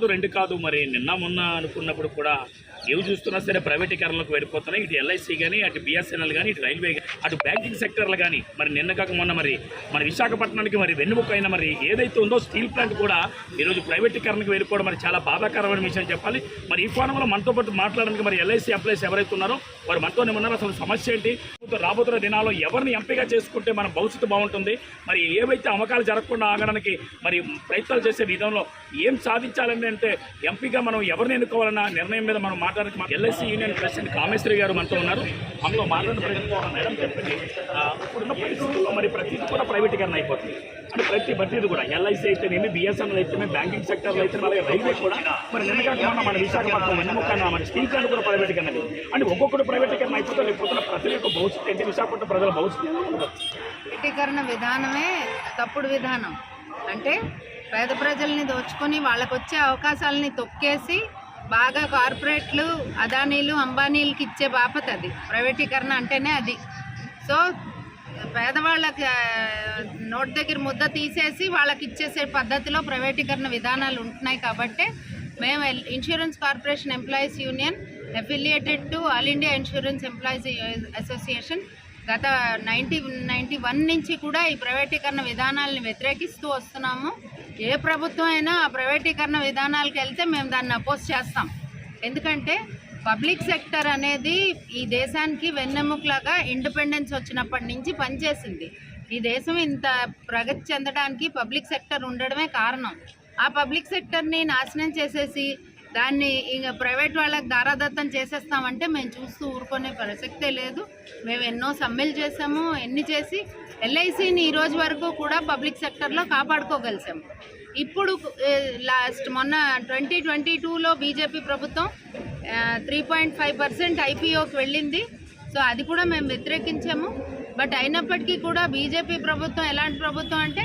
కాదు రెండు కాదు. మరి నిన్న మొన్న అనుకున్నప్పుడు కూడా ఏవి చూస్తున్నా సరే ప్రైవేటీకరణలకు వెళ్ళిపోతున్నాయి. ఇటు ఎల్ఐసి కానీ అటు బిఎస్ఎన్ఎల్ కానీ ఇటు రైల్వే అటు బ్యాంకింగ్ సెక్టర్లు కానీ మరి నిన్న కాక మొన్న మరి మన విశాఖపట్నానికి మరి వెన్నుముక అయిన మరి ఏదైతే ఉందో స్టీల్ ప్లాంట్ కూడా ఈరోజు ప్రైవేటీకరణకు వెళ్ళిపోవడం మరి చాలా బాధాకరమైన విషయం చెప్పాలి. మరి ఈ కోణంలో మనతో పాటు మాట్లాడడానికి మరి ఎల్ఐసి ఎంప్లాయీస్ ఎవరైతే ఉన్నారో వారు మనతోనే ఉన్నారు. అసలు సమస్య ఏంటి? రాబోతున్న దినాల్లో ఎవరిని ఎంపిక చేసుకుంటే మన భవిష్యత్తు బాగుంటుంది? మరి ఏవైతే అమ్మకాలు జరగకుండా ఆగడానికి మరి ప్రయత్నాలు చేసే విధంలో ఏం సాధించాలని అంటే ఎంపీగా మనం ఎవరిని ఎన్నుకోవాలన్న నిర్ణయం మీద మనం మాట్లాడడానికి ఎల్ఐసి యూనియన్ ప్రెసిడెంట్ కామేశ్వరి గారు మనతో ఉన్నారు. మనలో మాట్లాడిన ప్రయత్నం మేడం చెప్పండి ఇప్పుడున్న పరిస్థితుల్లో మరి ప్రతిదీ కూడా ప్రైవేటీకరణ అయిపోతుంది. అంటే ప్రతి ప్రతిది కూడా ఎల్ఐసి అయితేనేమి బిఎస్ఎన్ఎల్ అయితేనే బ్యాంకింగ్ సెక్టర్లో అయితే అలాగే రైల్వే కూడా. మరి నిన్నగా మన విశాఖపట్నం వెన్నముక్కన మన స్టీల్ ప్లాంట్ కూడా ప్రైవేటీకరణ అయింది. అంటే ఒక్కొక్కటి ప్రైవేటీకరణ అయిపోతే లేకపోతే ప్రజల యొక్క భవిష్యత్తు ఏంటి విశాఖపట్నం ప్రజల భవిష్యత్తు ఎలా ప్రైవేటీకరణ విధానమే తప్పుడు విధానం. అంటే పేద ప్రజల్ని దోచుకొని వాళ్ళకు వచ్చే అవకాశాలని తొక్కేసి బాగా కార్పొరేట్లు అదానీలు అంబానీలకి ఇచ్చే బాపత్ అది. ప్రైవేటీకరణ అంటేనే అది. సో పేదవాళ్ళకి నోట్ నోటి దగ్గర ముద్ద తీసేసి వాళ్ళకి ఇచ్చేసే పద్ధతిలో ప్రైవేటీకరణ విధానాలు ఉంటున్నాయి కాబట్టి మేము insurance corporation employees union affiliated to all India insurance employees association గత నైంటీ నైంటీ వన్ నుంచి కూడా ఈ ప్రైవేటీకరణ విధానాలను వ్యతిరేకిస్తూ వస్తున్నాము. ఏ ప్రభుత్వం అయినా ఆ ప్రైవేటీకరణ విధానాలకు వెళ్తే మేము దాన్ని అపోజ్ చేస్తాం. ఎందుకంటే పబ్లిక్ సెక్టర్ అనేది ఈ దేశానికి వెన్నెముకలాగా ఇండిపెండెన్స్ వచ్చినప్పటి నుంచి పనిచేసింది. ఈ దేశం ఇంత ప్రగతి చెందడానికి పబ్లిక్ సెక్టర్ ఉండడమే కారణం. ఆ పబ్లిక్ సెక్టర్ని నాశనం చేసేసి దాన్ని ఇంకా ప్రైవేట్ వాళ్ళకి దారాదత్తం చేసేస్తామంటే మేము చూస్తూ ఊరుకునే ప్రసక్తే లేదు. మేము ఎన్నో సమ్మెలు చేసాము ఎన్ని చేసి ఎల్ఐసిని ఈ రోజు వరకు కూడా పబ్లిక్ సెక్టర్లో కాపాడుకోగలిసాము. ఇప్పుడు లాస్ట్ మొన్న ట్వంటీ ట్వంటీ టూలో బీజేపీ ప్రభుత్వం త్రీ పాయింట్ ఫైవ్ పర్సెంట్ ఐపీఓకి వెళ్ళింది. సో అది కూడా మేము వ్యతిరేకించాము. బట్ అయినప్పటికీ కూడా బీజేపీ ప్రభుత్వం ఎలాంటి ప్రభుత్వం అంటే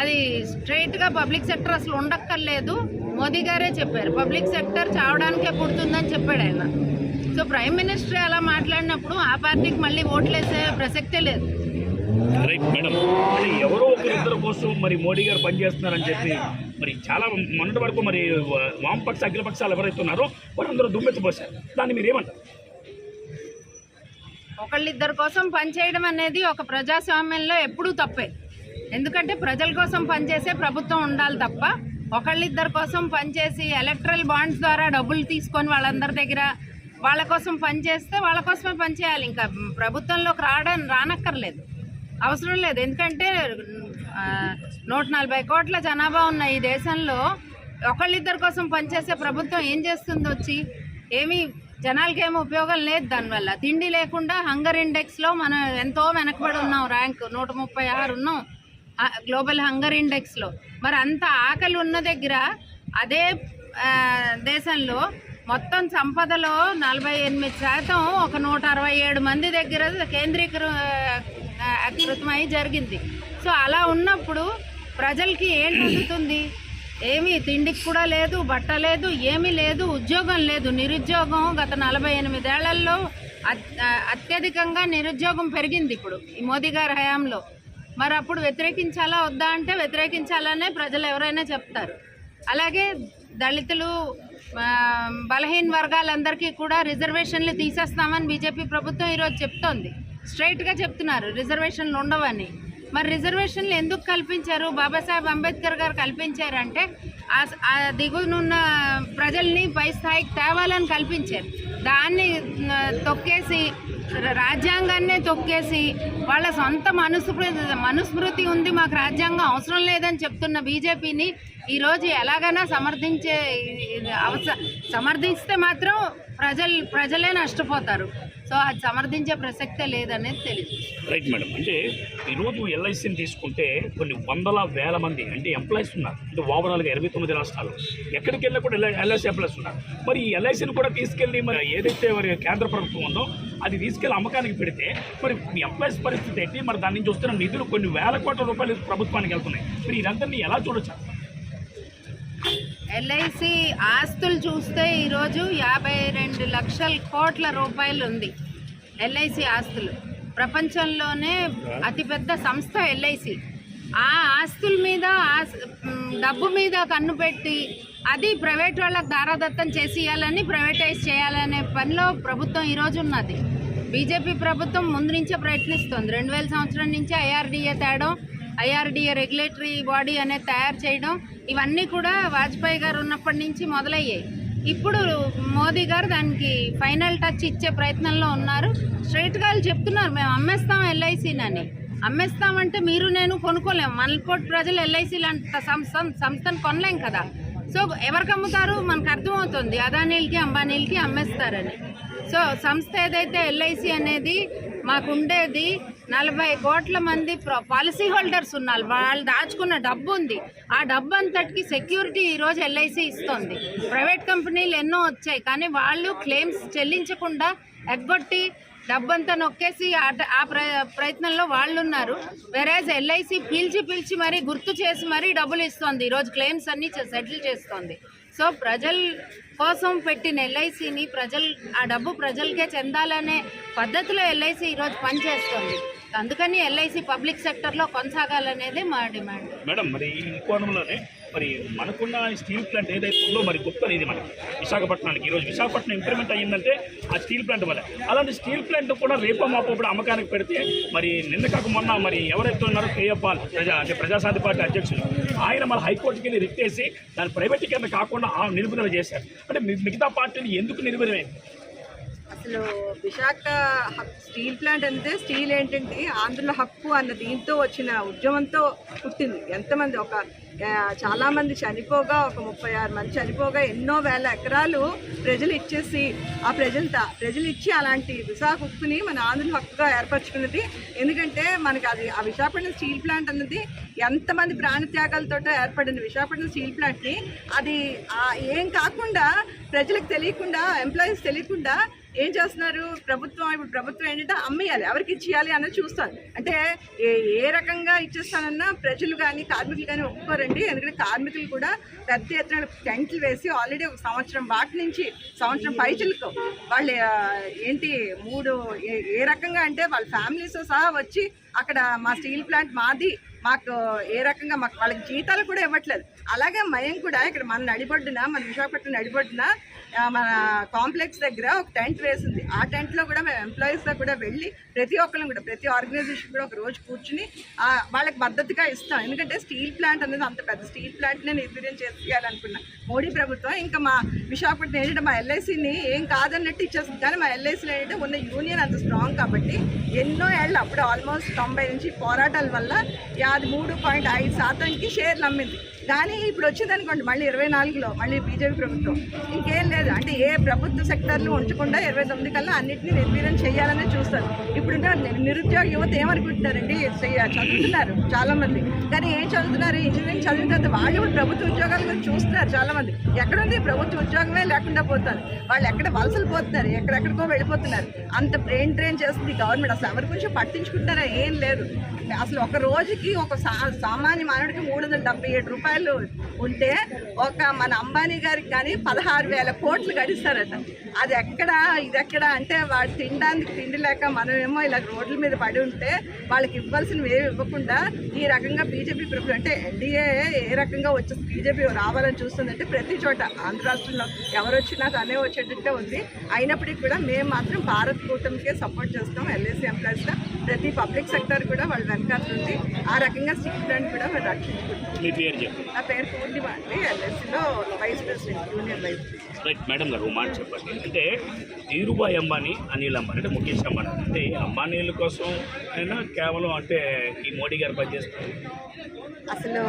అది స్ట్రైట్గా పబ్లిక్ సెక్టర్ అసలు ఉండక్కర్లేదు. మోదీ గారే చెప్పారు పబ్లిక్ సెక్టర్ చావడానికే పుడుతుందని చెప్పాడు ఆయన. సో ప్రైమ్ మినిస్టర్ అలా మాట్లాడినప్పుడు ఆ పార్టీకి మళ్ళీ ఓట్లేసే ప్రసక్తే లేదు. రైట్ మేడం అంటే ఎవరో ఒకరిద్దరు కోసం మరి మోడీ గారు పనిచేస్తున్నారని చెప్పి మరి చాలా మొన్నటి వరకు మరి వామపక్ష అఖిలపక్షాలు ఎవరైతే ఉన్నారో వారందరూ దుమ్మెత్తిపోశారు. దాన్ని మీరు ఏమంటారు ఒకళ్ళిద్దరి కోసం పనిచేయడం అనేది ఒక ప్రజాస్వామ్యంలో ఎప్పుడూ తప్పే. ఎందుకంటే ప్రజల కోసం పనిచేసే ప్రభుత్వం ఉండాలి తప్ప ఒకళ్ళిద్దరి కోసం పనిచేసి ఎలక్ట్రల్ బాండ్స్ ద్వారా డబ్బులు తీసుకొని వాళ్ళందరి దగ్గర వాళ్ళ కోసం పనిచేస్తే వాళ్ళ కోసమే పనిచేయాలి ఇంకా ప్రభుత్వంలోకి రావడం రానక్కర్లేదు. అవసరం లేదు. ఎందుకంటే నూట నలభై కోట్ల జనాభా ఉన్న ఈ దేశంలో ఒకళ్ళిద్దరి కోసం పనిచేసే ప్రభుత్వం ఏం చేస్తుంది వచ్చి? ఏమీ జనాలకి ఏమి ఉపయోగం లేదు దానివల్ల. తిండి లేకుండా హంగర్ ఇండెక్స్లో మనం ఎంతో వెనకబడి ఉన్నాం. ర్యాంక్ నూట ముప్పై ఆరు ఉన్నాం. గ్లోబల్ హంగర్ ఇండెక్స్లో మరి అంత ఆకలి ఉన్న దగ్గర అదే దేశంలో మొత్తం సంపదలో నలభై ఎనిమిది శాతం ఒక నూట అరవై ఏడు మంది దగ్గర కేంద్రీకృ ఆ, అకృతమై జరిగింది. సో అలా ఉన్నప్పుడు ప్రజలకి ఏం అందుతుంది? ఏమీ తిండికి కూడా లేదు బట్ట లేదు ఏమీ లేదు ఉద్యోగం లేదు. నిరుద్యోగం గత నలభై ఎనిమిదేళ్ళలో అత్యధికంగా నిరుద్యోగం పెరిగింది ఇప్పుడు ఈ మోదీ గారి హయాంలో. మరి అప్పుడు వ్యతిరేకించాలా వద్దా అంటే వ్యతిరేకించాలనే ప్రజలు ఎవరైనా చెప్తారు. అలాగే దళితులు బలహీన వర్గాలందరికీ కూడా రిజర్వేషన్లు తీసేస్తామని బీజేపీ ప్రభుత్వం ఈరోజు చెప్తోంది. స్ట్రైట్గా చెప్తున్నారు రిజర్వేషన్లు ఉండవని. మరి రిజర్వేషన్లు ఎందుకు కల్పించారు? బాబాసాహెబ్ అంబేద్కర్ గారు కల్పించారంటే ఆ- ఆ దిగునున్న ప్రజల్ని పై స్థాయికి తేవాలని కల్పించారు. దాన్ని తొక్కేసి రాజ్యాంగాన్నే తొక్కేసి వాళ్ళ సొంత మనుస్మృతి మనుస్మృతి ఉంది మాకు రాజ్యాంగం అవసరం లేదని చెప్తున్న బీజేపీని ఈరోజు ఎలాగైనా సమర్థించే అవస సమర్థిస్తే మాత్రం ప్రజలు ప్రజలే నష్టపోతారు. సో అది సమర్థించే ప్రసక్తే లేదనేది తెలియదు. Right madam. అంటే ఈరోజు ఎల్ఐసిని తీసుకుంటే కొన్ని వందల వేల మంది అంటే ఎంప్లాయీస్ ఉన్నారు. అంటే ఓవరాల్గా ఇరవై తొమ్మిది రాష్ట్రాలు. ఎక్కడికి వెళ్ళినా కూడా ఎల్ఐసి ఎంప్లాయీస్ ఉన్నారు. మరి ఈ ఎల్ఐసిని కూడా తీసుకెళ్ళి మరి ఏదైతే మరి కేంద్ర ప్రభుత్వం ఉందో అది తీసుకెళ్ళి అమ్మకానికి పెడితే మరి మీ ఎంప్లాయీస్ పరిస్థితి ఏంటి? మరి దాని నుంచి వస్తున్న నిధులు కొన్ని వేల కోట్ల రూపాయలు ప్రభుత్వానికి వెళ్తున్నాయి. మరి ఇదంతా ఎలా చూడొచ్చు? ఎల్ఐసి ఆస్తులు చూస్తే ఈరోజు యాభై రెండు లక్షల కోట్ల రూపాయలు ఉంది ఎల్ఐసి ఆస్తులు. ప్రపంచంలోనే అతిపెద్ద సంస్థ ఎల్ఐసి. ఆ ఆస్తుల మీద ఆస్- డబ్బు మీద కన్ను పెట్టి అది ప్రైవేట్ వాళ్ళకి దారాదత్తం చేసి ఇవ్వాలని ప్రైవేటైజ్ చేయాలనే పనిలో ప్రభుత్వం ఈరోజు ఉన్నది. బీజేపీ ప్రభుత్వం ముందు నుంచే ప్రయత్నిస్తుంది. రెండు వేల సంవత్సరం నుంచి ఐఆర్డీఏ తేడం ఐఆర్డీఏ రెగ్యులేటరీ బాడీ అనేది తయారు చేయడం ఇవన్నీ కూడా వాజ్పేయి గారు ఉన్నప్పటి నుంచి మొదలయ్యాయి. ఇప్పుడు మోదీ గారు దానికి ఫైనల్ టచ్ ఇచ్చే ప్రయత్నంలో ఉన్నారు. స్ట్రైట్గా వాళ్ళు చెప్తున్నారు మేము అమ్మేస్తాం ఎల్ఐసినని అమ్మేస్తామంటే మీరు నేను కొనుక్కోలేము మల్కోట్ ప్రజలు ఎల్ఐసి లాంటి సంస్థ సంస్థను కొనలేం కదా. సో ఎవరికి అమ్ముతారు? మనకు అర్థమవుతుంది. అదానీలకి అంబానీలకి అమ్మేస్తారని. సో సంస్థ ఏదైతే ఎల్ఐసి అనేది మాకుండేది నలభై కోట్ల మంది ప్ర- పాలసీ హోల్డర్స్ ఉన్నారు. వాళ్ళు దాచుకున్న డబ్బు ఉంది. ఆ డబ్బు అంతటికి సెక్యూరిటీ ఈరోజు ఎల్ఐసి ఇస్తుంది. ప్రైవేట్ కంపెనీలు ఎన్నో వచ్చాయి. కానీ వాళ్ళు క్లెయిమ్స్ చెల్లించకుండా ఎగ్గొట్టి డబ్బంతా నొక్కేసి ఆ ప్ర ప్రయత్నంలో వాళ్ళు ఉన్నారు వెరాజ్ ఎల్ఐసి పీల్చి పీల్చి మరీ గుర్తు చేసి మరీ డబ్బులు ఇస్తుంది. ఈరోజు క్లెయిమ్స్ అన్ని సెటిల్ చేస్తుంది. సో ప్రజల కోసం పెట్టిన ఎల్ఐసిని ప్రజలు ఆ డబ్బు ప్రజలకే చెందాలనే పద్ధతిలో ఎల్ఐసి ఈరోజు పనిచేస్తుంది. అందుకని ఎల్ఐసి పబ్లిక్ సెక్టర్లో కొనసాగాలనేదే మా డిమాండ్. మేడం మరి ఈ కోణంలోనే మరి మనకున్న స్టీల్ ప్లాంట్ ఏదైతే ఉందో మరి గొప్పది ఇది మనకి. విశాఖపట్నానికి. ఈరోజు విశాఖపట్నం ఇంప్రిమెంట్ అయ్యిందంటే ఆ స్టీల్ ప్లాంట్ వల్ల. అలాంటి స్టీల్ ప్లాంట్ కూడా రేపో మాపోప్పుడు అమ్మకానికి పెడితే మరి నిన్న కాక మొన్న మరి ఎవరైతే ఉన్నారో కేఏ ప్రజా అంటే ప్రజాశాంతి పార్టీ అధ్యక్షులు ఆయన మన హైకోర్టుకి వెళ్ళి రిట్ చేసి దాని ప్రైవేటీకరణ కాకుండా ఆ నిలుపుదల చేశారు. అంటే మిగతా పార్టీలు ఎందుకు నిలుపుదలైంది అసలు విశాఖ స్టీల్ ప్లాంట్ అంటే స్టీల్ ఏంటంటే ఆంధ్రుల హక్కు అన్న దీంతో వచ్చిన ఉద్యమంతో పుట్టింది ఎంతమంది ఒక చాలామంది చనిపోగా ఒక ముప్పై ఆరు మంది చనిపోగా ఎన్నో వేల ఎకరాలు ప్రజలు ఇచ్చేసి ఆ ప్రజలు ప్రజలు ఇచ్చి అలాంటి విశాఖ ఉక్కుని మన ఆంధ్రుల హక్కుగా ఏర్పరచుకున్నది. ఎందుకంటే మనకి అది ఆ విశాఖపట్నం స్టీల్ ప్లాంట్ అన్నది ఎంతమంది ప్రాణత్యాగాలతో ఏర్పడిన విశాఖపట్నం స్టీల్ ప్లాంట్ని అది ఏం కాకుండా ప్రజలకు తెలియకుండా ఎంప్లాయీస్ తెలియకుండా ఏం చేస్తున్నారు? ప్రభుత్వం ఇప్పుడు ప్రభుత్వం ఏంటంటే అమ్మేయాలి ఎవరికి ఇచ్చేయాలి అన్నది చూస్తారు. అంటే ఏ ఏ రకంగా ఇచ్చేస్తానన్నా ప్రజలు కానీ కార్మికులు కానీ ఒప్పుకోరండి. ఎందుకంటే కార్మికులు కూడా పెద్ద ఎత్తున టెంట్లు వేసి ఆల్రెడీ ఒక సంవత్సరం బాటి నుంచి సంవత్సరం పైచలకు వాళ్ళు ఏంటి మూడు ఏ ఏ రకంగా అంటే వాళ్ళ ఫ్యామిలీస్ సహా వచ్చి అక్కడ మా స్టీల్ ప్లాంట్ మాది మాకు ఏ రకంగా మాకు వాళ్ళకి జీతాలు కూడా ఇవ్వట్లేదు. అలాగే మయం కూడా ఇక్కడ మన నడిబొడ్డున మన విశాఖపట్నం నడిబొడ్డున మన కాంప్లెక్స్ దగ్గర ఒక టెంట్ వేసింది. ఆ టెంట్లో కూడా మేము ఎంప్లాయీస్తో కూడా వెళ్ళి ప్రతి ఒక్కరిని కూడా ప్రతి ఆర్గనైజేషన్ కూడా ఒక రోజు కూర్చుని వాళ్ళకి మద్దతుగా ఇస్తాం. ఎందుకంటే స్టీల్ ప్లాంట్ అనేది అంత పెద్ద స్టీల్ ప్లాంట్నే నిర్వీర్యం చేసుకోవాలనుకున్నాను మోడీ ప్రభుత్వం ఇంకా మా విశాఖపట్నం ఏంటంటే మా ఎల్ఐసిని ఏం కాదన్నట్టు ఇచ్చేస్తుంది. కానీ మా ఎల్ఐసిలో ఏంటంటే ఉన్న యూనియన్ అంత స్ట్రాంగ్ కాబట్టి ఎన్నో ఏళ్ళు అప్పుడు ఆల్మోస్ట్ తొంభై నుంచి పోరాటాల వల్ల యాది మూడు పాయింట్ ఐదు శాతానికి షేర్లు అమ్మింది కానీ ఇప్పుడు వచ్చిందనుకోండి మళ్ళీ ఇరవై నాలుగులో మళ్ళీ బీజేపీ ప్రభుత్వం. ఇంకేం లేదు. అంటే ఏ ప్రభుత్వ సెక్టర్ను ఉంచకుండా ఇరవై తొమ్మిది కల్లా అన్నింటినీ నిర్వీర్యం చేయాలని చూస్తారు. ఇప్పుడున్న నిరుద్యోగ యువత ఏమనుకుంటున్నారండి? చదువుతున్నారు చాలామంది. కానీ ఏం చదువుతున్నారు? ఇంజనీరింగ్ చదివిన తర్వాత వాళ్ళు ప్రభుత్వ ఉద్యోగాల గురించి చూస్తున్నారు చాలామంది. ఎక్కడుంది? ప్రభుత్వ ఉద్యోగమే లేకుండా పోతారు వాళ్ళు ఎక్కడ వలసలు పోతున్నారు? ఎక్కడెక్కడికో వెళ్ళిపోతున్నారు. అంత బ్రెయిన్ ట్రైన్ చేస్తుంది గవర్నమెంట్. అసలు ఎవరి గురించి పట్టించుకుంటారా ఏం లేదు. అసలు ఒక రోజుకి ఒక సా సామాన్య మానవుడికి మూడు వందల డెబ్బై ఏడు రూపాయలు ఉంటే ఒక మన అంబానీ గారికి కానీ పదహారు వేల కోట్లు గడిస్తారట. అది ఎక్కడ ఇది ఎక్కడ అంటే వాడు తినడానికి తిండి లేక మనమేమో ఇలా రోడ్ల మీద పడి ఉంటే వాళ్ళకి ఇవ్వాల్సినవి ఏమి ఇవ్వకుండా ఈ రకంగా బీజేపీ ప్రభుత్వం అంటే ఎన్డీఏ ఏ రకంగా వచ్చి బీజేపీ రావాలని చూస్తుందంటే ప్రతి చోట ఆంధ్ర రాష్ట్రంలో ఎవరు వచ్చినా తనే వచ్చేటట్టే ఉంది. అయినప్పటికీ కూడా మేము మాత్రం భారత్ కూటమికే సపోర్ట్ చేస్తాం. ఎల్ఏసీ ఎంప్లాయీస్గా ప్రతి పబ్లిక్ సెక్టర్ కూడా వాళ్ళు వెనకాల ఉంది. ఆ రకంగా స్టీల్ ప్లాంట్ కూడా మేము రక్షించుకుంటాం నా పేరు పూర్ణిమ అండి. ఎల్ఐసిలో vice president union vice right madam గారు మాట చెప్పండి. అంటే ధీరుభాయ్ అంబానీ అనిల్ అంబానీ అంటే ముఖేష్ అంబానీ. అంటే అంబానీల కోసం అయినా కేవలం అంటే ఈ మోడీ గారు పనిచేస్తారు అసలు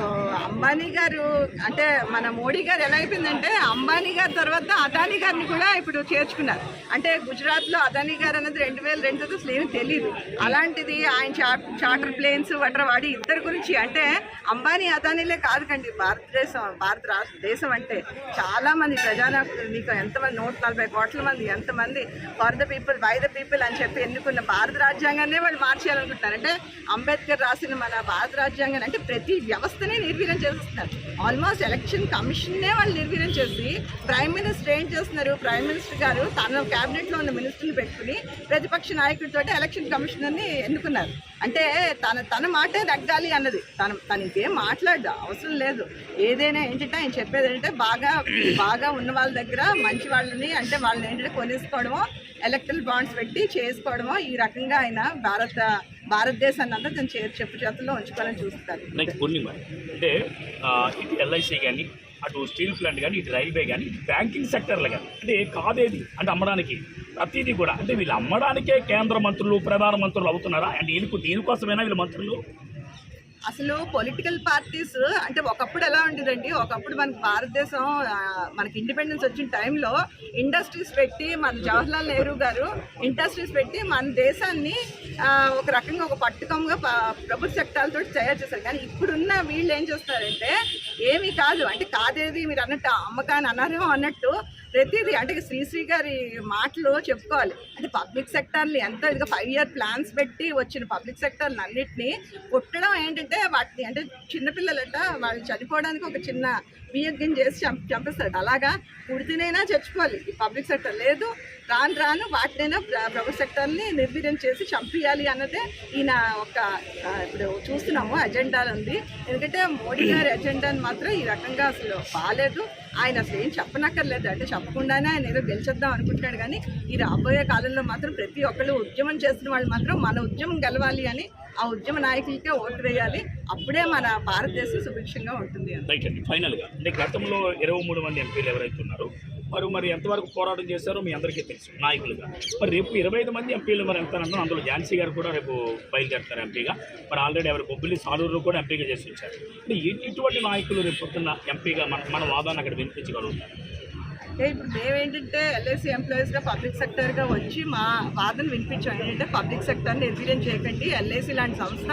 అంబానీ గారు అంటే మన మోడీ గారు ఎలా అయిపోయిందంటే అంబానీ గారి తర్వాత అదానీ గారిని కూడా ఇప్పుడు చేర్చుకున్నారు. అంటే గుజరాత్లో అదానీ గారు అనేది రెండు వేల రెండు అసలు ఏమీ తెలియదు అలాంటిది ఆయన చా- చార్టర్ ప్లేన్స్ వట్ర వాడి ఇద్దరు గురించి అంటే అంబానీ అదానీలే కాదు కండి భారతదేశం భారత రాష్ట్ర దేశం అంటే చాలామంది ప్రజాన మీకు ఎంతమంది నూట నలభై కోట్ల మంది ఎంతమంది for the people by the people అని చెప్పి ఎన్నుకున్న భారత రాజ్యాంగాన్నే వాళ్ళు మార్చేయాలనుకుంటున్నారు. అంటే అంబేద్కర్ రాసిన మన భారత రాజ్యాంగాన్ని అంటే ప్రతి వ్యవస్థనే నిర్వీర్యం చేస్తున్నారు ఆల్మోస్ట్ ఎలక్షన్ కమిషన్నే వాళ్ళు నిర్వీర్యం చేసి ప్రైమ్ మినిస్టర్ ఏం చేస్తున్నారు? ప్రైమ్ మినిస్టర్ గారు తన క్యాబినెట్లో ఉన్న మినిస్టర్ని పెట్టుకుని ప్రతిపక్ష నాయకుడితో ఎలక్షన్ కమిషనర్ని ఎన్నుకున్నారు. అంటే తన తన మాటే తగ్గాలి అన్నది. తన తన ఇంకేం మాట్లాడదు అవసరం లేదు. ఏదైనా ఏంటంటే ఆయన చెప్పేది ఏంటంటే బాగా బాగా ఉన్న వాళ్ళ దగ్గర మంచి వాళ్ళని అంటే వాళ్ళని ఏంటంటే కొనేసుకోవడమో ఎలక్ట్రల్ బాండ్స్ పెట్టి చేసుకోవడమో ఈ రకంగా ఆయన భారత భారతదేశాన్ని అంతా తను చే- చెప్పు చేతుల్లో ఉంచుకోవాలని చూస్తారు. అంటే ఇది ఇటు ఎల్ఐసి కానీ అటు స్టీల్ ప్లాంట్ కానీ ఇటు రైల్వే కానీ బ్యాంకింగ్ సెక్టర్లు కానీ అంటే కాదేది? అంటే అమ్మడానికి. ప్రతిదీ కూడా. అంటే వీళ్ళు అమ్మడానికే కేంద్ర మంత్రులు ప్రధాన మంత్రులు అవుతున్నారా? అంటే వీళ్ళకు దీనికోసమైనా వీళ్ళ మంత్రులు? అసలు పొలిటికల్ పార్టీస్ అంటే ఒకప్పుడు ఎలా ఉండేదండి? ఒకప్పుడు మనకి భారతదేశం మనకి ఇండిపెండెన్స్ వచ్చిన టైంలో ఇండస్ట్రీస్ పెట్టి మన జవహర్లాల్ నెహ్రూ గారు ఇండస్ట్రీస్ పెట్టి మన దేశాన్ని ఒక రకంగా ఒక పట్టుకంగా ప్రభుత్వ చట్టాలతో తయారు చేశారు. కానీ ఇప్పుడున్న వీళ్ళు ఏం చేస్తారంటే ఏమీ కాదు. అంటే కాదేది మీరు అన్నట్టు అమ్మకాన్ని అనర్హం అన్నట్టు ప్రతిదీ అంటే శ్రీశ్రీ గారి మాటలు చెప్పుకోవాలి. అంటే పబ్లిక్ సెక్టర్ని ఎంతో ఇదిగా ఫైవ్ ఇయర్ ప్లాన్స్ పెట్టి వచ్చిన పబ్లిక్ సెక్టర్ని అన్నిటినీ పుట్టడం ఏంటంటే వాటిని అంటే చిన్నపిల్లలట వాళ్ళు చనిపోవడానికి ఒక చిన్న బియ్యం చేసి చంప చంపేస్తాడు అలాగా పుడితేనైనా చచ్చిపోవాలి ఈ పబ్లిక్ సెక్టర్ లేదు. రాను రాను వాటినైనా ప్ర- సెక్టర్ని నిర్వీర్యం చేసి చంపేయాలి అన్నదే ఈయన ఒక ఇప్పుడు చూస్తున్నాము అజెండా ఉంది ఎందుకంటే మోడీ గారి అజెండాని మాత్రం ఈ రకంగా అసలు బాగాలేదు ఆయన అసలు ఏం చెప్పనక్కర్లేదు. అంటే చెప్పకుండానే ఆయన ఏదో గెలిచేద్దాం అనుకుంటున్నాడు కానీ ఈ రాబోయే కాలంలో మాత్రం ప్రతి ఒక్కళ్ళు ఉద్యమం చేస్తున్న వాళ్ళు మాత్రం మన ఉద్యమం గెలవాలి అని ఆ ఉద్యమ నాయకులకే ఓటు వేయాలి. అప్పుడే మన భారతదేశం సుభిక్షంగా ఉంటుంది అని రైట్ అండి. ఫైనల్గా అంటే గతంలో ఇరవై మూడు మంది ఎంపీలు ఎవరైతే ఉన్నారో వారు మరి ఎంతవరకు పోరాటం చేశారో మీ అందరికీ తెలుసు నాయకులుగా. మరి రేపు ఇరవై ఐదు మంది ఎంపీలు మరి ఎంత అందులో ఝాన్సీ గారు కూడా రేపు బయలుదేరుతారు ఎంపీగా. మరి ఆల్రెడీ ఎవరు బొబ్బిలి సాలూరు కూడా ఎంపీగా చేసి వచ్చారు ఇటువంటి నాయకులు రేపు పొద్దున్న ఎంపీగా మన మన వాదాన్ని అక్కడ వినిపించగలుగుతారు. ఇప్పుడు మేమేంటంటే ఎల్ఐసి ఎంప్లాయీస్గా పబ్లిక్ సెక్టర్గా వచ్చి మా వాదన వినిపించాం. ఏంటంటే పబ్లిక్ సెక్టర్ని నిర్వీర్యం చేయకండి. ఎల్ఐసి లాంటి సంస్థ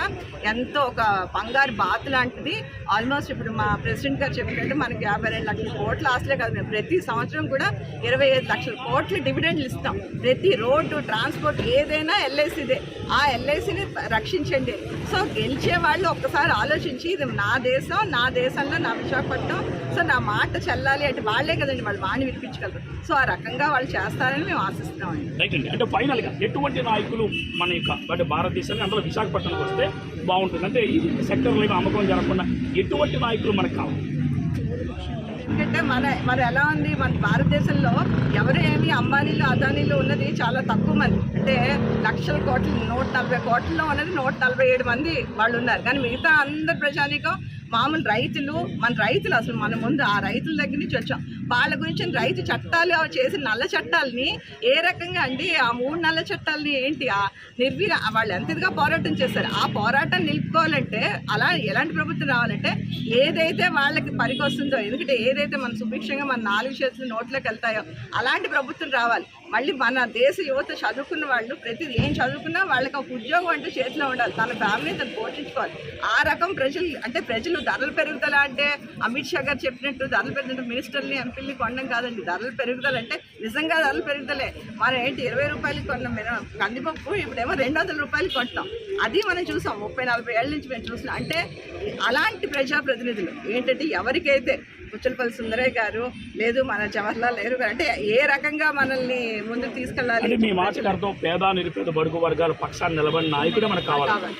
ఎంతో ఒక బంగారు బాత్ లాంటిది. ఆల్మోస్ట్ ఇప్పుడు మా ప్రెసిడెంట్ గారు చెప్పినట్టు మనకి యాభై రెండు లక్షల కోట్ల ఆస్తులే కాదు. మేము ప్రతి సంవత్సరం కూడా ఇరవై ఐదు లక్షల కోట్లు డివిడెండ్లు ఇస్తాం. ప్రతి రోడ్డు ట్రాన్స్పోర్ట్ ఏదైనా ఎల్ఐసిదే ఆ ఎల్ఐసిని రక్షించండి. సో గెలిచే వాళ్ళు ఒక్కసారి ఆలోచించి ఇది నా దేశం నా దేశంలో నా విశాఖపట్నం. సో నా మాట చెల్లాలి అంటే వాళ్ళే కదండి. వాళ్ళు వాణి వినిపించగలరు సో ఆ రకంగా వాళ్ళు చేస్తారని మేము ఆశిస్తున్నామండి. రైట్ అండి. అంటే ఫైనల్గా ఎటువంటి నాయకులు మన యొక్క అంటే భారతదేశానికి అందులో విశాఖపట్నంకి వస్తే బాగుంటుంది. అంటే ఈ సెక్టర్లో అమ్మకం జరగకుండా ఎటువంటి నాయకులు మనకు కావాలి? ఎందుకంటే మన మన ఎలా ఉంది? మన భారతదేశంలో ఎవరు ఏమి అంబానీలు అదానీలు ఉన్నది చాలా తక్కువ మంది. అంటే లక్షల కోట్లు నూట నలభై కోట్లలో ఉన్నది నూట నలభై ఏడు మంది వాళ్ళు ఉన్నారు. కానీ మిగతా అందరు ప్రజానికం మామూలు రైతులు మన రైతులు అసలు మన ముందు ఆ రైతుల దగ్గర నుంచి వచ్చాం. వాళ్ళ గురించి రైతు చట్టాలు అవి చేసిన నల్ల చట్టాలని ఏ రకంగా అండి? ఆ మూడు నల్ల చట్టాలని ఏంటి? ఆ నిర్వీర వాళ్ళు ఎంత ఇదిగా పోరాటం చేస్తారు ఆ పోరాటం నిలుపుకోవాలంటే అలా ఎలాంటి ప్రభుత్వం రావాలంటే ఏదైతే వాళ్ళకి పనికొస్తుందో ఎందుకంటే ఏదైతే మన సుభిక్షంగా మన నాలుగు చేతులు నోట్లోకి వెళ్తాయో అలాంటి ప్రభుత్వం రావాలి. మళ్ళీ మన దేశ యువత చదువుకున్న వాళ్ళు ప్రతి ఏం చదువుకున్నా వాళ్ళకి ఒక ఉద్యోగం అంటే చేతిలో ఉండాలి. తన ఫ్యామిలీ తను పోషించుకోవాలి. ఆ రకం ప్రజలు అంటే ప్రజలు ధరలు పెరుగుదల అంటే అమిత్ షా గారు చెప్పినట్టు ధరలు పెరుగుదల మినిస్టర్ని ఎంపీల్ని కొనడం కాదండి. ధరలు పెరుగుదల అంటే నిజంగా ధరలు పెరుగుదలే. మనం ఏంటి ఇరవై రూపాయలకి కొన్న మిన- కందిపప్పు ఇప్పుడేమో రెండు వందల రూపాయలకి కొంటాం అది మనం చూసాం. ముప్పై నలభై ఏళ్ళ నుంచి మేము చూసినాం. అంటే అలాంటి ప్రజాప్రతినిధులు ఏంటంటే ఎవరికైతే పుచ్చలపల్లి సుందరయ్య గారు లేదు మన జవహర్లాల్ నెహ్రూ గారు అంటే ఏ రకంగా మనల్ని ముందుకు తీసుకెళ్ళాలి? మీ మాటకు అర్థం పేద నిరుపేద బడుగు వర్గాల పక్షాన్ని నిలబడిన నాయకుడే మనకు కావాలి.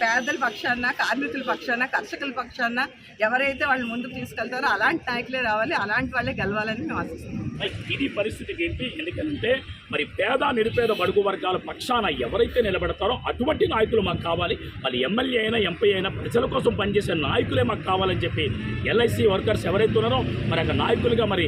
పేదల పక్షాన కార్మికుల పక్షాన కర్షకుల పక్షాన ఎవరైతే వాళ్ళు ముందుకు తీసుకెళ్తారో అలాంటి నాయకులే రావాలి అలాంటి వాళ్ళే గెలవాలని మేము ఆశిస్తున్నాం. ఇది పరిస్థితికి ఏంటి? ఎందుకంటే మరి పేద నిరుపేద బడుగు వర్గాల పక్షాన ఎవరైతే నిలబడతారో అటువంటి నాయకులు మాకు కావాలి. వాళ్ళు ఎమ్మెల్యే అయినా ఎంపీ అయినా ప్రజల కోసం పనిచేసే నాయకులే మాకు కావాలని చెప్పి ఎల్ఐసి వర్కర్స్ ఎవరైతే ఉన్నారో మరి అక్కడ నాయకులుగా మరి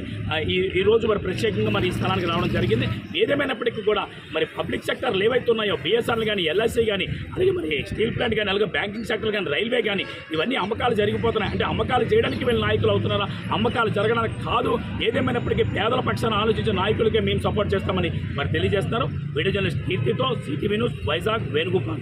ఈ ఈ రోజు మరి ప్రత్యేకంగా మరి ఈ స్థలానికి రావడం జరిగింది. ఏదేమైనప్పటికీ కూడా మరి పబ్లిక్ సెక్టర్లు ఏవైతే ఉన్నాయో బిఎస్ఆర్లు కానీ ఎల్ఐసి కానీ అలాగే మరి స్టీల్ ప్లాంట్ కానీ అలాగే బ్యాంకింగ్ సెక్టర్ కానీ రైల్వే కానీ ఇవన్నీ అమ్మకాలు జరిగిపోతున్నాయి. అంటే అమ్మకాలు చేయడానికి వీళ్ళు నాయకులు అవుతున్నారా? అమ్మకాలు జరగడానికి కాదు. ఏదేమైనప్పటికీ పేదల పక్షాన ఆలోచించే నాయకులకే మేము సపోర్ట్ చేస్తామని మరి తెలియజేస్తున్నారు video journalist కీర్తితో city news Vizag Venugopal